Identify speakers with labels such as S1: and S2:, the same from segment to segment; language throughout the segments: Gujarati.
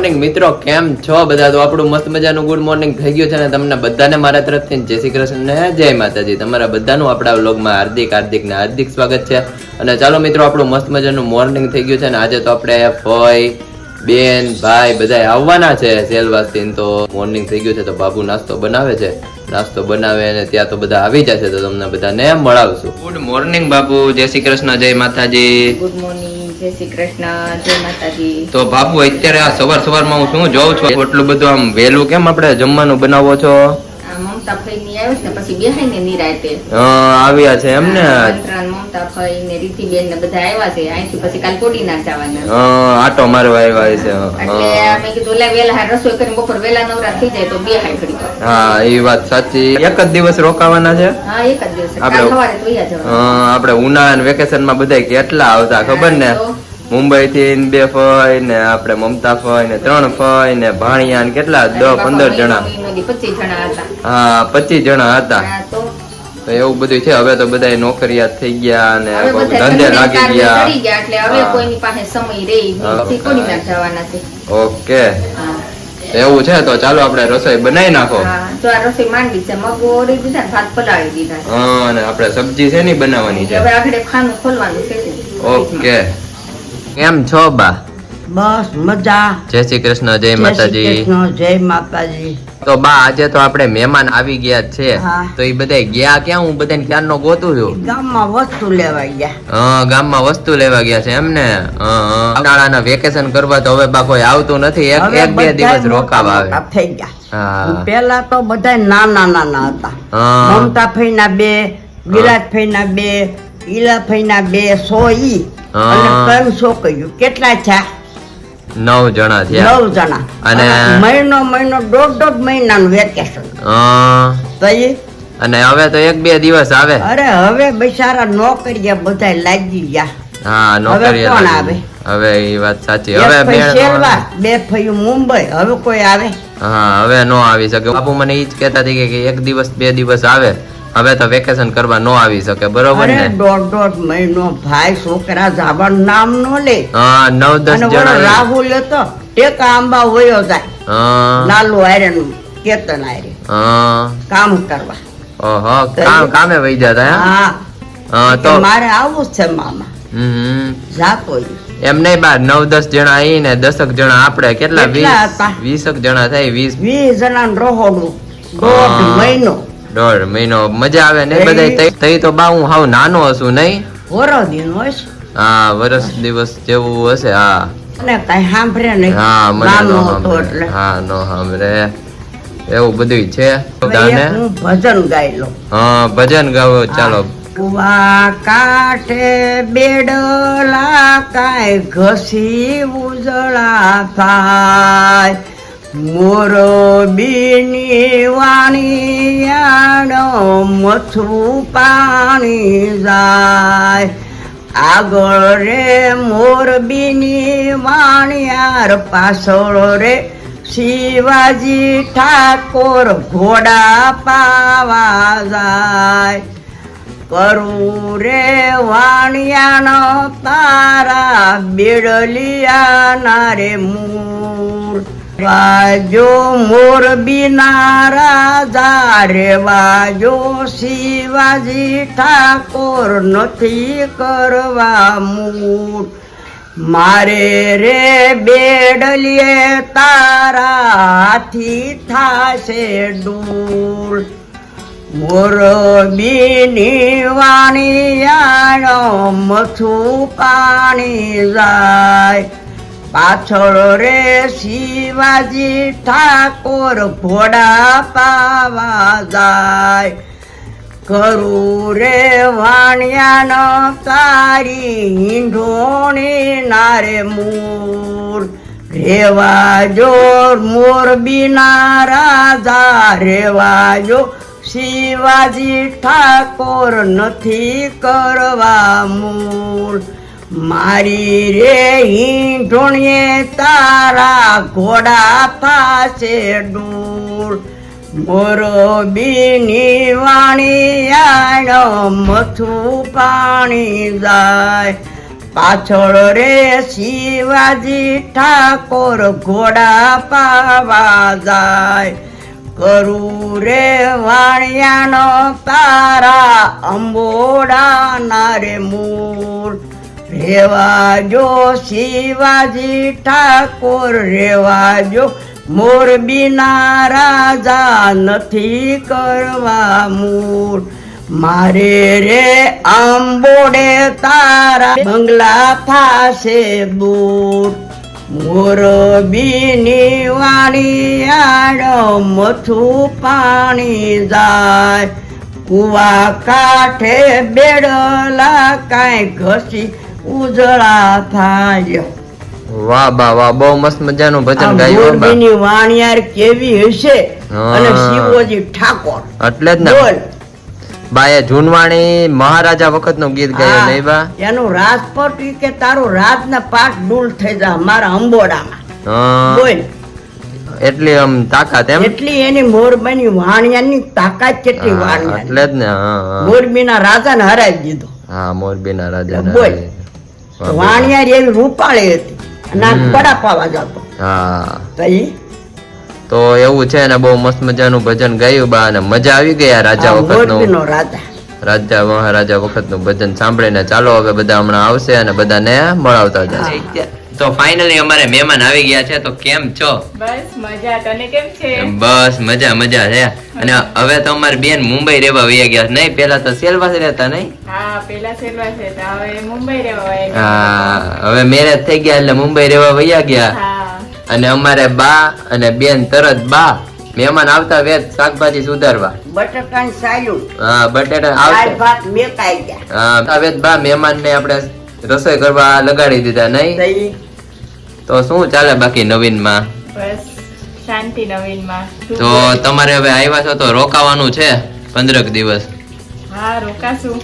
S1: મોર્નિંગ મિત્રો કેમ છો બધા? તો આપણું મસ્ત મજાનું ગુડ મોર્નિંગ થઈ ગયું છે અને તમને બધાને મારા તરફથી જય શ્રી કૃષ્ણ ને જય માતાજી. તમારા બધાનું આપણા વ્લોગમાં હાર્દિક હાર્દિક ને હાર્દિક સ્વાગત છે. અને ચાલો મિત્રો આપણું મસ્ત મજાનું મોર્નિંગ થઈ ગયું છે અને આજે તો આપણે ફોય બેન ભાઈ બધા આવવાના છે સેલવાસથી. તો મોર્નિંગ થઈ ગયું છે તો બાબુ નાસ્તો બનાવે છે. નાસ્તો બનાવે અને ત્યાં તો બધા આવી જશે તો તમને બધાને મળાવશું. ગુડ મોર્નિંગ બાબુ જય શ્રી કૃષ્ણ જય માતાજી.
S2: ગુડ મોર્નિંગ જય શ્રી કૃષ્ણ જય માતાજી.
S1: તો બાપુ અત્યારે આ સવાર સવારમાં હું શું જોઉં છું? એટલું બધું આમ વહેલું કેમ આપણે જમવાનું બનાવો છો?
S2: મમતા ફઈ ની આવ્યો ને પછી બેહાઈ ને નિરાયતે
S1: આવ્યા છે એમ ને?
S2: મમતા ફઈ ને રીતિબેન ને બધા આવ્યા છે અહીંથી પછી કાલ કોડી ના જવાના
S1: આટો મારવા આવ્યા છે
S2: એટલે મેં કીધું લે વેલા રસોઈ કરીને બપોર વેલા નવરા થઈ જાય તો બેહાઈ ઘડી
S1: હા એ વાત સાચી. એક જ દિવસ રોકાવાના છે?
S2: હા એક જ દિવસ.
S1: આપણે-
S2: સવારે
S1: આપણે ઉનાળા વેકેશનમાં બધા કેટલા આવતા ખબર ને?
S2: તો
S1: મુંબઈ થી બે ફઈ ને આપણે મમતા ફઈ ને ત્રણ ફઈ ને ભાણિયા ને કેટલા? દસ પંદર જણા.
S2: પચીસ જણા હતા.
S1: હા પચીસ જણા હતા.
S2: તો?
S1: તો એવું બધું છે હવે તો બધા નોકરિયાત થઈ ગયા અને ધંધે લાગી ગયા.
S2: એટલે હવે કોઈની પાસે સમય રહે નહીં.
S1: હા.
S2: પછી કોડી ના જવાના છે?
S1: ઓકે. એવું છે તો ચાલો આપણે રસોઈ બનાવી નાખો.
S2: હા આ રસોઈ માંડવી છે મગો ઓળી દીધા ભાત પલાળી દીધા
S1: હા, અને આપણે સબ્જી છે ની બનાવવાની છે.
S2: હવે આગળ ખાનું ખોલવાનું છે.
S1: ઓકે. કેમ છો બા?
S3: બસ મજા.
S1: જય શ્રી કૃષ્ણ જય માતાજી.
S3: જય માતાજી.
S1: તો બા આજે તો આપણે મહેમાન આવી ગયા છે. તો એ બધા ગયા ક્યાં? હું બધાને ક્યારનો ગોતું છું.
S3: ગામમાં વસ્તુ લેવા ગયા.
S1: હા ગામમાં વસ્તુ લેવા ગયા છે એમ ને હા, હા. ઉનાળાના વેકેશન કરવા તો હવે બા કોઈ આવતું નથી. એક એક બે દિવસ રોકાવા આવે.
S3: થઈ ગયા. પેલા તો બધા નાના નાના હતા. મમતા ફઈ ના બે વિરાટ ફઈ ના બે ઈલા ફઈના બે સો ઈ. અને છોકરીઓ કેટલા થયા?
S1: નવ જણા થયા.
S3: નવ જણા.
S1: અને-
S3: મહિનો મહિનો દોઢ દોઢ મહિનાનું વેકેશન. તો
S1: અને હવે તો એક બે દિવસ આવે.
S3: અરે હવે બિચારા નોકરીએ બધા લાગી ગયા.
S1: હા નોકરી
S3: કોણ આવે?
S1: હવે એ વાત સાચી. હવે
S3: શેરવા બે ફયું મુંબઈ. હવે કોઈ આવે?
S1: હા હવે નો આવી શકે. બાપુ મને ઈ જ કહેતા હતી કે એક દિવસ બે દિવસ આવે. હવે તો વેકેશન કરવા નો આવી શકે બરોબર ને?
S3: દોઢ દોઢ મહિનો ભાઈ છોકરા જાવાનું નામ નો લે.
S1: હા નવ દસ જણા
S3: રાહુલ તો ટેકા આંબા વયો જાય.
S1: હા.
S3: લાલુ આયરન કેતન આયરે
S1: હા.
S3: કામ કરવા.
S1: ઓહો કામ કામે વહી જતા હા.
S3: હા તો મારે આવું છે મામા.
S1: હમ.
S3: જાતો.
S1: એમ નહીં બા નવ દસ જણા આઈ ને દસક જણા આપણે કેટલા? વીસ? વીસક જણા થાય વીસ?
S3: વીસ જણા રોહોડું. દોઢ. મહિનો.
S1: દોઢ મહિનો મજા આવે ને બધા તઈ તો બા હું હાવ નાનો હશું નહીં?
S3: વરદી દિન છે.
S1: હા વરસ દિવસ જેવું હશે હા.
S3: અને કઈ સાંભળે નહીં.
S1: હા મને નો સાંભળે. હા નો સાંભળે. એવું બધું છે? દાને
S3: ભજન ગાઈ
S1: હા ભજન ગાવો ચાલો.
S3: કુવા કાઠે બેડલા કાય ઘસી ઉજળા થાય. મોરો બીની વાણી યાડો મથું પાણી જાય. આગળ રે મોર બીની વાણિયાર પાછળ રે શિવાજી ઠાકોર ઘોડા પાવા જાય. કરું રે વાણિયાનો તારા બેડલિયાના રે મૂળ વાજો મોર બીના રાજા રે વાજો શિવાજી ઠાકોર નથી કરવા મૂળ મારે રે બેડલીએ તારા હાથી થાશે ડૂળ. મોરબીની વાણી મથું પાણી જાય. પાછળ રે શિવાજી ઠાકોર ભોડા પાવા જાય. કરું રે વાણિયાનો તારી હિંઢોણી નારે મૂર. રેવા જો મોરબીના રાજા, રેવા જો શિવાજી ઠાકોર નથી કરવા મૂળ મારી રે હિંડોણીએ તારા ઘોડા થાશે ડૂર મોરો બીની વાણી આણો મથું પાણી જાય. પાછળ રે શિવાજી ઠાકોર ઘોડા પાવા જાય. કરું રે વાણિયાનો તારા અંબોડા ના રે મૂળ. રેવા જો શિવાજી ઠાકોર રેવા જો મોરબીના રાજા નથી કરવા મૂળ. મારે રે આંબોડે તારા બંગલા થાશે દૂર. મોરબીની વાણી આડ મથું પાણી જાય. કુવા કાંઠે બેડલા કાંઈ ઘસી ઉજળા થાય.
S1: વાહ બા વાહ બહુ મસ્ત મજાનું ભજન ગાયું બા.
S3: મોરબીની વાણિયાર કેવી હશે? અને શિવોજી ઠાકોર.
S1: એટલે જ ને. બાએ જૂનવાણી મહારાજા વખતનું ગીત ગાયું નહીં બા?
S3: એનું રાજપટ કે તારું રાજના પાટ ડૂલ થઈ જા મારા અંબોડામાં. બોલ.
S1: એટલી આમ તાકાત એમ?
S3: એટલી એની મોરબીની વાણિયાની તાકાત કેટલી વાણિયા
S1: એટલે જ ને.
S3: મોરબીના રાજાને હરાવી દીધો.
S1: હા મોરબીના રાજા
S3: બોલ. વાણિયાર એવી રૂપાળી હતી. પાવા જતો
S1: હા.
S3: તો
S1: તો એવું છે ને બહુ મસ્ત મજાનું ભજન ગાયું બા અને મજા આવી ગયા રાજા
S3: આ વખતનું રાજા.
S1: રાજા મહારાજા વખતનું ભજન સાંભળીને ચાલો હવે બધા હમણાં આવશે અને બધાને મળાવતા જશે તો ફાઇનલી અમારે મહેમાન આવી ગયા છે તો કેમ છો?
S2: બસ મજા તને કેમ છે?
S1: બસ મજા મજા છે. અને હવે તો અમારે બેન મુંબઈ રહેવા વયા ગયા. નહીં પેલા તો સેલવાસ રહેતા નહીં?
S2: હા પેલા સેલવાસ રહેતા હવે મુંબઈ રહેવા
S1: હા હવે મેરેજ થઈ ગયા એટલે મુંબઈ રહેવા વયા ગયા. અને અમારે બા અને બેન તરત બા મહેમાન આવતા વેત શાકભાજી સુધારવા.
S3: બટાકાની સાયું
S1: હા બટેટા આવતા
S3: ભાત મેકાઈ ગયા.
S1: હા વેત બા મહેમાન ને આપણે રસોઈ કરવા લગાડી દીધા નહીં? તો શું ચાલે બાકી નવીનમાં?
S2: બસ શાંતિ નવીનમાં.
S1: તો તમારે હવે આવ્યા છો તો રોકાવાનું છે પંદરક દિવસ?
S2: હા રોકાશું.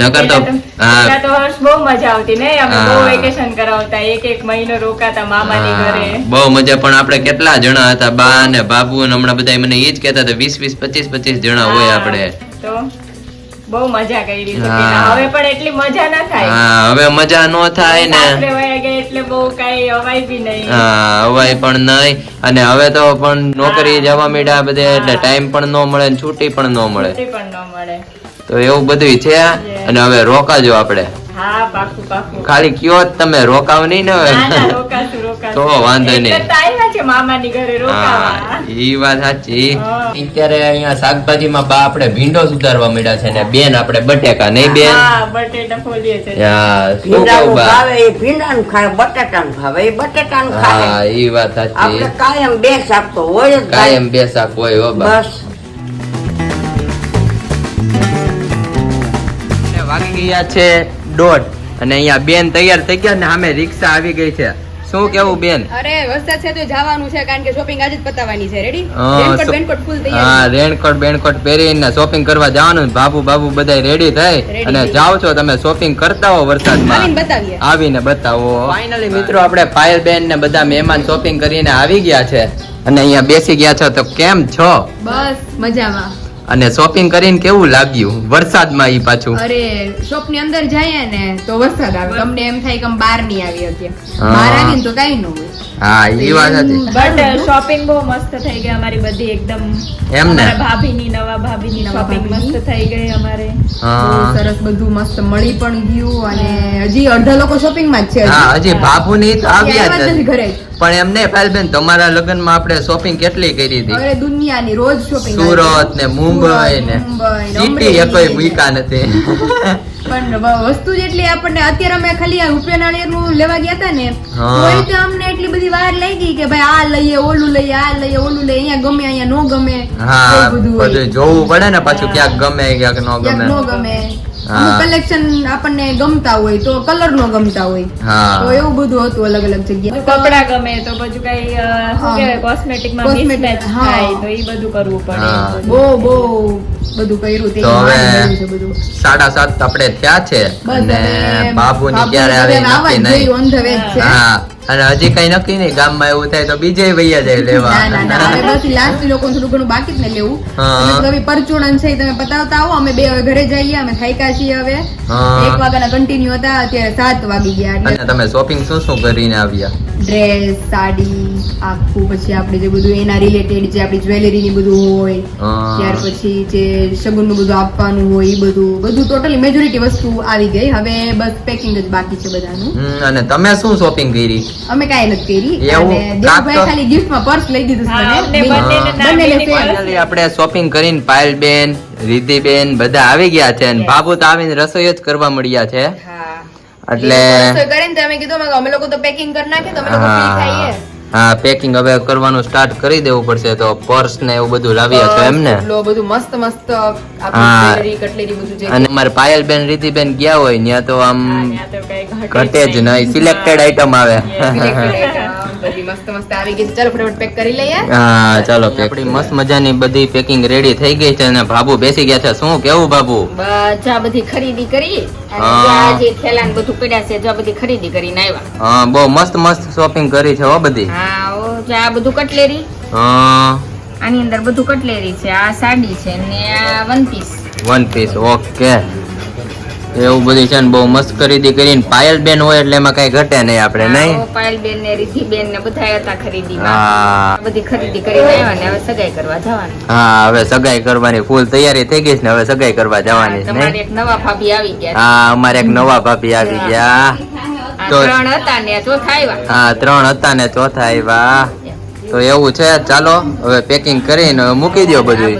S1: નકર તો હા.
S2: તો હર્ષ બહુ મજા આવતી ને અમે બહુ વેકેશન કરાવતા એક એક મહિનો રોકાતા મામાની ઘરે.
S1: બહુ મજા પણ આપણે કેટલા જણા હતા? બા ને બાબુ ને હમણાં બધા મને ઈ જ કહેતા હતા વીસ વીસ પચીસ પચીસ જણા હોય આપણે.
S2: તો? બહુ મજા કરી. હવે પણ એટલી મજા ના થાય.
S1: હા હવે મજા નો થાય ને.
S2: એટલે બહુ કઈ અવાય બી નહીં.
S1: હા હવાય પણ નહીં. અને હવે તો પણ નોકરી જવા મીડ્યા બધે એટલે ટાઈમ પણ ન મળે ને છૂટી પણ ન મળે.
S2: છૂટી પણ ન મળે.
S1: તો એવું બધું છે. અને હવે રોકાજો આપણે.
S2: હા પાકું પાકું.
S1: ખાલી કયો તમે રોકાવ નહીં ને. તો વાંધો નહીં.
S2: છે મામાની ઘરે રોકાવા.
S1: ઈ વાત સાચી. અત્યારે અહીંયા શાકભાજીમાં બા આપણે ભીંડો સુધારવા મળ્યા છે ને બેન આપણે બટેકા નહીં બેન?
S2: હા, બટેટા ફોલીએ છે.
S1: હા શું કહું બા?
S3: ભાવે એ ભીંડાનું ખાય બટાટાનું ભાવે એ બટાટાનું ખાય.
S1: હા ઈ વાત સાચી.
S3: આપણે કાયમ બે શાક તો હોય
S1: કાયમ બે શાક હોય હો બા.
S3: બસ.
S1: વાગી ગયા છે દોઢ. અને અહીંયા બેન તૈયાર થઈ ગયા ને સામે રિક્ષા આવી ગઈ છે. શું કેવું બેન?
S4: અરે વરસાદ છે તો જવાનું છે કારણ કે શોપિંગ આજે જ પતાવવાની છે. રેડી
S1: હા,
S4: રેનકોટ બેનકોટ ફૂલ
S1: હા રેનકોટ બેનકોટ પહેરીને શોપિંગ કરવા જવાનું બાબુ બાબુ બધા રેડી થઈ અને જાવ છો તમે શોપિંગ કરતા હો વરસાદમાં.
S4: આવીને બતાવીએ.
S1: આવીને બતાવો. ફાઇનલી મિત્રો આપણે ફાયર બેન ને બધા મહેમાન શોપિંગ કરીને આવી ગયા છે. અને અહીંયા બેસી ગયા છો તો કેમ છો?
S4: બસ મજામાં.
S1: અને શોપિંગ કરીને કેવું લાગ્યું? વરસાદમાં ઈ પાછું?
S4: અરે શોપની અંદર જઈએ ને તો વરસાદ આવે. તમને એમ થાય કે બહારની આવી હતી બહાર આવીને તો કઈ ન હોય.
S1: હા ઈ વાત હતી
S2: બટ શોપિંગ બહુ મસ્ત થઈ ગઈ અમારી બધી એકદમ.
S1: એમ ને?
S2: ભાભીની નવા ભાભીની શોપિંગ મસ્ત થઈ ગઈ અમારે.
S1: હા.
S4: સરસ બધું મસ્ત મળી પણ ગયું અને હજી અડધા લોકો શોપિંગમાં જ છે
S1: હા હજી ભાભુ ની તો આવ્યા
S4: જ. ઘરે.
S1: પણ એમને પાયલબેન તમારા લગ્નમાં આપણે શોપિંગ કેટલી કરી હતી?
S4: અરે દુનિયાની રોજ શોપિંગ
S1: સુરત ને મુંબઈ ને. સિટી એકોય મૂકા નથી.
S4: પણ વસ્તુ જેટલી આપણને અત્યારે અમે ખાલી આ રૂપિયા નાળિયેરનું લેવા ગયા હતા ને. તોય તો અમને એટલી બધી વાર લાગી કે ભાઈ આ લઈએ ઓલું લઈએ આ લઈએ ઓલું લઈએ અહીંયા ગમે અહીંયા નો ગમે.
S1: હા
S4: બધું
S1: જોવું પડે ને પાછું ક્યાંક ગમે ક્યાંક ન ગમે.
S4: નો ગમે.
S1: હા.
S4: કલેક્શન આપણને ગમતા હોય તો કલર નો ગમતા હોય. તો એવું બધું હતું અલગ અલગ જગ્યાએ.
S2: કપડા ગમે તો બધું કઈ શું
S4: હા.
S2: કહેવાય કોસ્મેટિકમાં
S4: હા.
S2: થાય તો એ બધું કરવું પડે.
S4: બહુ બહુ બધું કર્યું તે
S1: હવે
S4: બધું.
S1: સાડા સાત આપણે થયા છે અને બાબુની
S4: બાબુ
S1: ક્યારે આવે નક્કી નહીં.
S4: ઓન ધ વે છે.
S1: હા. અને હજી કઈ નક્કી નહીં ગામમાં એવું થાય તો બીજે વૈયા જાય લેવા.
S4: ના ના ના. હવે બસ લાસ્ટ લોકો થોડું ઘણું બાકી જ ને લેવું. તમે પરચુરણ છે તમે બતાવતા આવો અમે બે હવે ઘરે જઈએ અમે થાયકા છીએ હવે. એક વાગ્યાના કન્ટિન્યુ હતા અત્યારે સાત વાગી ગયા
S1: અને તમે શોપિંગ શું શું કરીને આવ્યા?
S4: ડ્રેસ સાડી આખું પછી આપણે જે બધું એના રિલેટેડ જે આપણી જ્વેલરી ની બધું હોય ત્યાર પછી જે શગુનનું બધું આપવાનું હોય એ બધું. બધું ટોટલી મેજોરિટી વસ્તુ આવી ગઈ. હવે બસ પેકિંગ જ બાકી છે બધાનું.
S1: અને તમે શું શોપિંગ કરી?
S4: અમે કાંઈ નથી કરી. અને દેવભાઈ ખાલી ગિફ્ટમાં પર્સ લઈ દીધું છે
S2: બેને
S1: આપણે શોપિંગ કરીને પાયલ બેન રિદ્ધિ બેન બધા આવી ગયા છે અને બાબુ તો આવીને રસોઈ જ કરવા મળ્યા છે. એટલે
S4: રસોઈ કરે ને તો કીધું અમે લોકો તો પેકિંગ કરી નાખીએ તમે લોકો થઈએ
S1: હા પેકિંગ હવે કરવાનું સ્ટાર્ટ કરી દેવું પડશે તો પર્સ ને એવું બધું લાવ્યા છો એમ ને
S4: બધું મસ્ત મસ્ત
S1: હા. અને મારે પાયલ બેન રીતિ બેન ગયા હોય ત્યાં તો આમ
S2: તો
S1: ઘટે જ નહીં. સિલેક્ટેડ આઈટમ આવે.
S4: બધી મસ્ત મસ્ત આવી ગઈ છે. ચાલો ફટાફટ પેક કરી લઈએ.
S1: હા ચાલો આપણી મસ્ત મજાની બધી પેકિંગ રેડી થઈ ગઈ છે અને બાબુ બેસી ગયા છે. શું કેવું બાબુ
S2: બધા બધી ખરીદી કરી આજે થેલા ને બધું પડ્યા છે જો બધી ખરીદી કરીને આવ્યા.
S1: હા બહુ મસ્ત મસ્ત શોપિંગ કરી છે હો બધી.
S2: હા ઓ જો આ બધું કટલેરી
S1: હા.
S2: આની અંદર બધું કટલેરી છે આ સાડી છે ને આ one piece
S1: one piece okay એવું બધું છે ને બહુ મસ્ત ખરીદી કરીને પાયલ બેન હોય એટલે એમાં કઈ ઘટે નહીં આપણે નહીં?
S2: પાયલ બેન ને રિદ્ધિ બેન ને બધા હતા ખરીદી
S1: હા.
S2: બધી ખરીદી કરીને આવ્યા ને હવે સગાઈ કરવા જવાની.
S1: હા હવે સગાઈ કરવાની ફૂલ તૈયારી થઈ ગઈ છે ને હવે સગાઈ કરવા જવાની છે
S2: તમારે એક નવા ભાભી આવી ગયા
S1: હા અમારે એક નવા ભાભી આવી ગયા. તો-
S2: ત્રણ હતા ને ચોથા આવ્યા.
S1: હા ત્રણ હતા ને ચોથા આવ્યા. તો એવું છે ચાલો હવે પેકિંગ કરીને મૂકી દો
S2: બધું